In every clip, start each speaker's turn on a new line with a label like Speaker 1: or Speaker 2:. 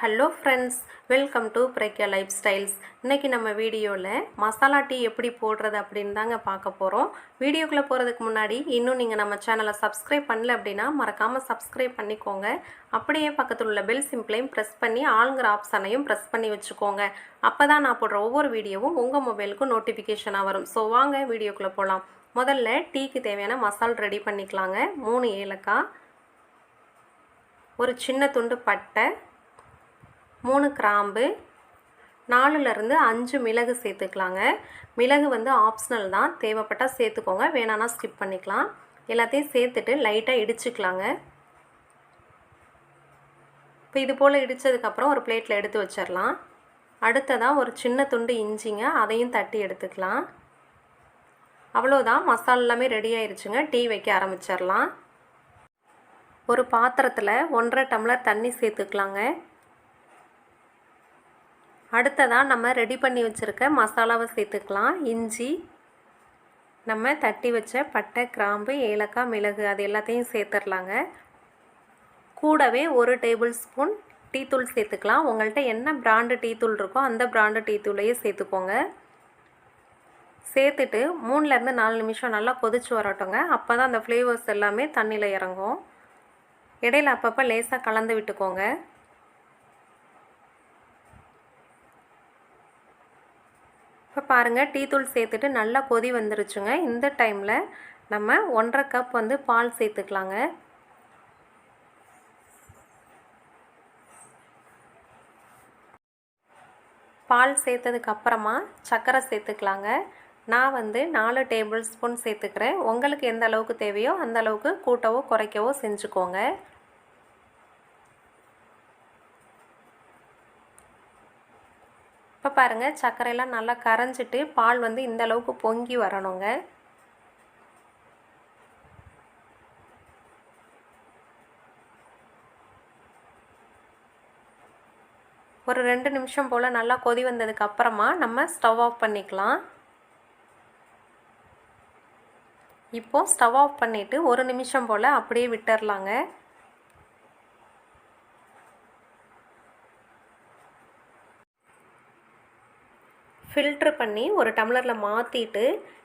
Speaker 1: Hello friends welcome to Pragya lifestyles இன்றைக்கி நம்ம வீடியோவில் மசாலா டீ எப்படி போடுறது அப்படின்னு தாங்க பார்க்க போகிறோம் வீடியோக்குள்ளே போகிறதுக்கு முன்னாடி இன்னும் நீங்கள் நம்ம சேனலை சப்ஸ்கிரைப் பண்ணல அப்படின்னா மறக்காமல் சப்ஸ்கிரைப் பண்ணிக்கோங்க. அப்படியே பக்கத்தில் உள்ள பெல் சிம்பிளையும் ப்ரெஸ் பண்ணி ஆளுங்கிற ஆப்ஷனையும் ப்ரெஸ் பண்ணி வச்சுக்கோங்க. அப்போ தான் நான் போடுற ஒவ்வொரு வீடியோவும் உங்கள் மொபைலுக்கும் நோட்டிஃபிகேஷனாக வரும். ஸோ வாங்க வீடியோக்குள்ளே போகலாம் முதல்ல டீக்கு தேவையான மசால் ரெடி பண்ணிக்கலாங்க. மூணு ஏலக்காய் ஒரு சின்ன துண்டு பட்டை மூணு கிராம்பு நாலுலேருந்து அஞ்சு மிளகு சேர்த்துக்கலாங்க. மிளகு வந்து ஆப்ஷனல் தான். தேவைப்பட்டால் சேர்த்துக்கோங்க. வேணான்னா ஸ்கிப் பண்ணிக்கலாம். எல்லாத்தையும் சேர்த்துட்டு லைட்டாக இடிச்சுக்கலாங்க. இப்போ இது போல் இடித்ததுக்கப்புறம் ஒரு பிளேட்டில் எடுத்து வச்சிடலாம் அடுத்ததாக ஒரு சின்ன துண்டு இஞ்சிங்க அதையும் தட்டி எடுத்துக்கலாம். அவ்வளோதான் மசாலா எல்லாமே ரெடி ஆயிடுச்சுங்க டீ வைக்க ஆரம்பிச்சிடலாம் ஒரு பாத்திரத்தில் ஒன்றரை டம்ளர் தண்ணி சேர்த்துக்கலாங்க. அடுத்ததாக நம்ம ரெடி பண்ணி வச்சுருக்க மசாலாவை சேர்த்துக்கலாம். இஞ்சி நம்ம தட்டி வச்ச பட்டை கிராம்பு ஏலக்காய் மிளகு அது எல்லாத்தையும் சேர்த்துடலாங்க கூடவே ஒரு டேபிள் ஸ்பூன் டீத்தூள் சேர்த்துக்கலாம். உங்கள்கிட்ட என்ன பிராண்டு டீத்தூள் இருக்கோ அந்த பிராண்டு டீத்தூளையே சேர்த்துக்கோங்க. சேர்த்துட்டு மூணுலேருந்து நாலு நிமிஷம் நல்லா கொதிச்சு வரட்டோங்க. அப்போ தான் அந்த ஃப்ளேவர்ஸ் எல்லாமே தண்ணியில் இறங்கும். இடையில அப்பப்போ லேசாக கலந்து விட்டுக்கோங்க. இப்போ பாருங்கள் டீ தூள் சேர்த்துட்டு நல்லா கொதி வந்துருச்சுங்க. இந்த டைமில் நம்ம ஒன்றரை கப் வந்து பால் சேர்த்துக்கலாங்க. பால் சேர்த்ததுக்கப்புறமா சர்க்கரை சேர்த்துக்கலாங்க. நான் வந்து நாலு டேபிள் ஸ்பூன் சேர்த்துக்கிறேன். உங்களுக்கு எந்த அளவுக்கு தேவையோ அந்த அளவுக்கு கூட்டவோ குறைக்கவோ செஞ்சுக்கோங்க. இப்போ பாருங்கள் சர்க்கரையெல்லாம் நல்லா கரைஞ்சிட்டு பால் வந்து இந்த அளவுக்கு பொங்கி வரணுங்க. ஒரு ரெண்டு நிமிஷம் போல் நல்லா கொதி வந்ததுக்கு அப்புறமா நம்ம ஸ்டவ் ஆஃப் பண்ணிக்கலாம். இப்போது ஸ்டவ் ஆஃப் பண்ணிவிட்டு ஒரு நிமிஷம் போல் அப்படியே விட்டுறலாங்க. ஃபில்ட்ரு பண்ணி ஒரு டம்ளரில் மாற்றிட்டு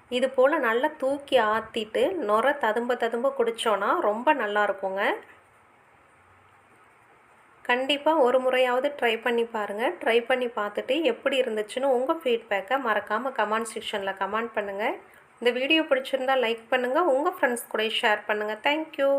Speaker 1: இது போல் நல்லா தூக்கி ஆற்றிட்டு நுர ததும்ப ததும்ப குடித்தோன்னா ரொம்ப நல்லா இருக்குங்க. கண்டிப்பாக ஒரு முறையாவது ட்ரை பண்ணி பாருங்கள் ட்ரை பண்ணி பார்த்துட்டு எப்படி இருந்துச்சுன்னு உங்கள் ஃபீட்பேக்கை மறக்காமல் கமெண்ட் செக்ஷனில் கமெண்ட் பண்ணுங்கள் இந்த வீடியோ பிடிச்சிருந்தால் லைக் பண்ணுங்கள் உங்கள் ஃப்ரெண்ட்ஸ் கூட ஷேர் பண்ணுங்கள் தேங்க்யூ